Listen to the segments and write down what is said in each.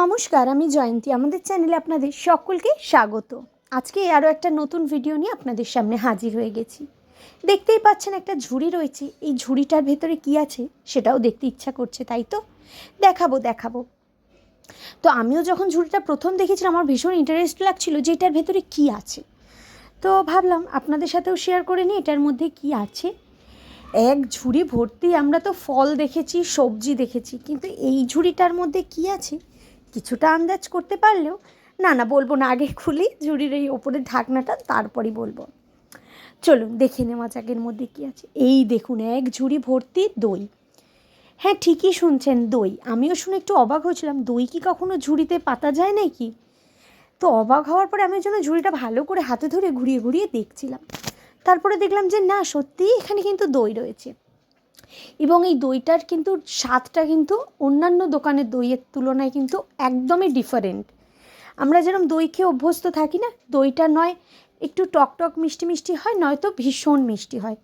নমস্কার, আমি জয়ন্তী। আমাদের চ্যানেলে আপনাদের সকলকে স্বাগত। আজকে আরও একটা নতুন ভিডিও নিয়ে আপনাদের সামনে হাজির হয়ে গেছি। দেখতেই পাচ্ছেন একটা ঝুড়ি রয়েছে। এই ঝুড়িটার ভেতরে কি আছে সেটাও দেখতে ইচ্ছা করছে, তাই তো? দেখাবো দেখাবো। তো আমিও যখন ঝুড়িটা প্রথম দেখেছিলাম, আমার ভীষণ ইন্টারেস্ট লাগছিল যে এটার ভেতরে কি আছে। তো ভাবলাম আপনাদের সাথেও শেয়ার করে নিই এটার মধ্যে কি আছে। এক ঝুড়ি ভর্তি আমরা তো ফল দেখেছি, সবজি দেখেছি, কিন্তু এই ঝুড়িটার মধ্যে কি আছে? কিছুটা আন্দাজ করতে পারলেও, না না, বলব না, আগে খুলি ঝুড়ির এই ওপরের ঢাকনাটা, তারপরই বলব। চলুন, দেখে নেওয়া যাক এর মধ্যে কী আছে। এই দেখুন, এক ঝুড়ি ভর্তি দই। হ্যাঁ ঠিকই শুনছেন, দই। আমিও শুনে একটু অবাক হয়েছিলাম, দই কি কখনো ঝুড়িতে পাতা যায় নাকি? তো অবাক হওয়ার পরে আমি জন্য ঝুড়িটা ভালো করে হাতে ধরে ঘুরিয়ে ঘুরিয়ে দেখছিলাম। তারপরে দেখলাম যে, না, সত্যিই এখানে কিন্তু দই রয়েছে। এবং এই দইটার কিন্তু স্বাদটা কিন্তু অন্যান্য দোকানের দইয়ের তুলনায় কিন্তু একদমই ডিফারেন্ট আমরা যেরকম দই খেয়ে অভ্যস্ত থাকি না, দইটা নয়, একটু টক টক মিষ্টি মিষ্টি হয়, নয়তো ভীষণ মিষ্টি হয়।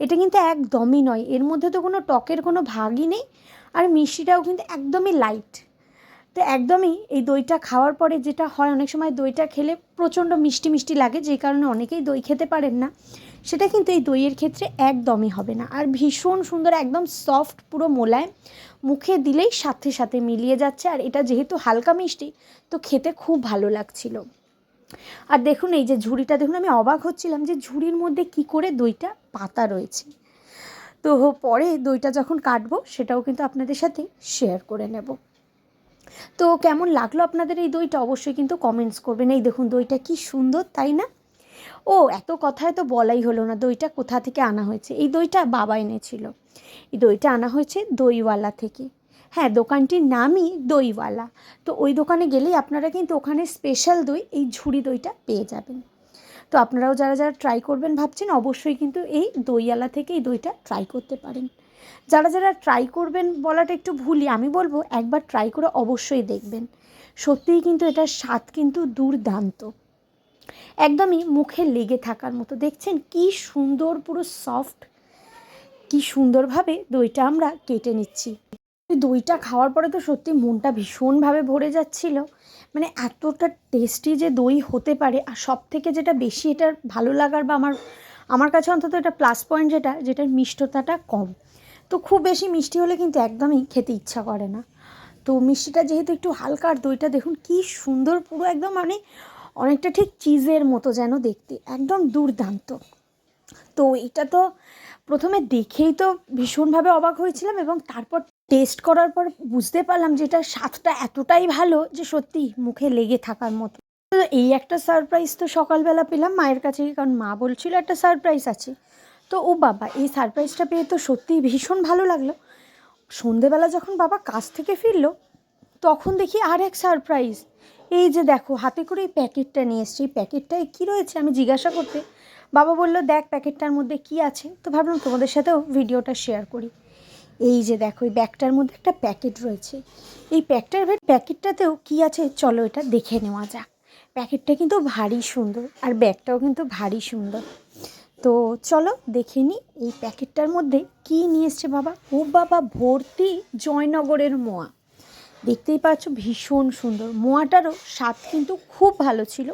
এটা কিন্তু একদমই নয়, এর মধ্যে তো কোনো টকের কোনো ভাগই নেই, আর মিষ্টিটাও কিন্তু একদমই লাইট তো একদমই এই দইটা খাওয়ার পরে যেটা হয়, অনেক সময় দইটা খেলে প্রচণ্ড মিষ্টি মিষ্টি লাগে, যে কারণে অনেকেই দই খেতে পারেন না। সেটা কিন্তু এই দইয়ের ক্ষেত্রে একদমই হবে না। আর ভীষণ সুন্দর, একদম সফট পুরো মোলায়েম মুখে দিলেই সাথে সাথে মিলিয়ে যাচ্ছে। আর এটা যেহেতু হালকা মিষ্টি, তো খেতে খুব ভালো লাগছিল। আর দেখুন, এই যে ঝুড়িটা, দেখুন, আমি অবাক হচ্ছিলাম যে ঝুড়ির মধ্যে কি করে দইটা পাতা রয়েছে। তো পরে দইটা যখন কাটবো, সেটাও কিন্তু আপনাদের সাথে শেয়ার করে নেব। তো কেমন লাগল আপনাদের এই দইটা? অবশ্যই কিন্তু কমেন্টস করবেন। এই দেখুন, দইটা কি সুন্দর, তাই না? ও, এত কথায় তো বলাই হলো না, দইটা কোথা থেকে আনা হয়েছে? এই দইটা বাবা এনেছিল। এই দইটা আনা হয়েছে দইওয়ালা থেকে। হ্যাঁ দোকানটির নামই দইওয়ালা। তো ওই দোকানে গেলেই আপনারা কিন্তু ওখানে স্পেশাল দই, এই ঝুড়ি দইটা পেয়ে যাবেন। তো আপনারাও যারা যারা ট্রাই করবেন ভাবছেন, অবশ্যই কিন্তু এই দইওয়ালা থেকে এই দইটা ট্রাই করতে পারেন। যারা যারা ট্রাই করবেন বলাটা একটু ভুলই, আমি বলব একবার ট্রাই করে অবশ্যই দেখবেন। সত্যিই কিন্তু এটার স্বাদ কিন্তু দুর্দান্ত। একদমই মুখে লেগে থাকার মতো। দেখছেন কি সুন্দর পুরো সফট কি সুন্দরভাবে দইটা আমরা কেটে নিচ্ছি। দইটা খাওয়ার পরে তো সত্যি মনটা ভীষণভাবে ভরে যাচ্ছিল। মানে এতটা টেস্টি যে দই হতে পারে। আর সব থেকে যেটা বেশি এটার ভালো লাগার বা আমার আমার কাছে অন্তত এটা প্লাস পয়েন্ট যেটা, যেটার মিষ্টতাটা কম। তো খুব বেশি মিষ্টি হলে কিন্তু একদমই খেতে ইচ্ছা করে না। তো মিষ্টিটা যেহেতু একটু হালকা আর দইটা দেখুন কি সুন্দর পুরো একদম মানে অনেকটা ঠিক চিজের মতো যেন দেখতে, একদম দুর্দান্ত। তো এটা তো প্রথমে দেখেই তো ভীষণভাবে অবাক হয়েছিলাম এবং তারপর টেস্ট করার পর বুঝতে পারলাম যে এটার স্বাদটা এতটাই ভালো যে সত্যি মুখে লেগে থাকার মতো। এই একটা সারপ্রাইজ তো সকালবেলা পেলাম মায়ের কাছে, কারণ মা বলছিল একটা সারপ্রাইজ আছে। তো ও বাবা, এই সারপ্রাইজটা পেয়ে তো সত্যিই ভীষণ ভালো লাগল। সন্ধেবেলা যখন বাবা কাজ থেকে ফিরলো, তখন দেখি আর এক সারপ্রাইজ এই যে দেখো, হাতে করে এই প্যাকেটটা নিয়ে এসছি। এই প্যাকেটটায় কী রয়েছে আমি জিজ্ঞাসা করতে। বাবা বলল, দেখ প্যাকেটটার মধ্যে কি আছে। তো ভাবলাম তোমাদের সাথেও ভিডিওটা শেয়ার করি। এই যে দেখো, এই ব্যাগটার মধ্যে একটা প্যাকেট রয়েছে। এই প্যাকটার প্যাকেটটাতেও কি আছে? চলো এটা দেখে নেওয়া যাক। প্যাকেটটা কিন্তু ভারী সুন্দর, আর ব্যাগটাও কিন্তু ভারী সুন্দর। তো চলো দেখে নিই এই প্যাকেটটার মধ্যে কি নিয়ে এসছে বাবা? ও বাবা, ভর্তি জয়নগরের মোয়া। দেখতেই পাচ্ছ ভীষণ সুন্দর। মোয়াটারও স্বাদ কিন্তু খুব ভালো ছিল।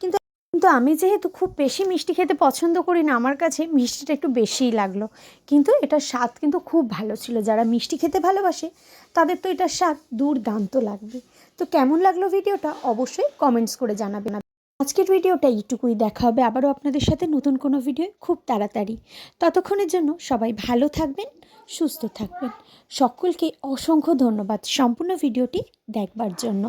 কিন্তু কিন্তু আমি যেহেতু খুব বেশি মিষ্টি খেতে পছন্দ করি না, আমার কাছে মিষ্টিটা একটু বেশিই লাগল। কিন্তু এটার স্বাদ কিন্তু খুব ভালো ছিল। যারা মিষ্টি খেতে ভালোবাসে, তাদের তো এটার স্বাদ দুর্দান্ত লাগবে। তো কেমন লাগল ভিডিওটা অবশ্যই কমেন্টস করে জানাবেন আজকের ভিডিওটা এইটুকুই, দেখা হবে আবারও আপনাদের সাথে নতুন কোনো ভিডিও খুব তাড়াতাড়ি। ততক্ষণের জন্য সবাই ভালো থাকবেন, সুস্থ থাকবেন। সকলকে অসংখ্য ধন্যবাদ সম্পূর্ণ ভিডিওটি দেখবার জন্য।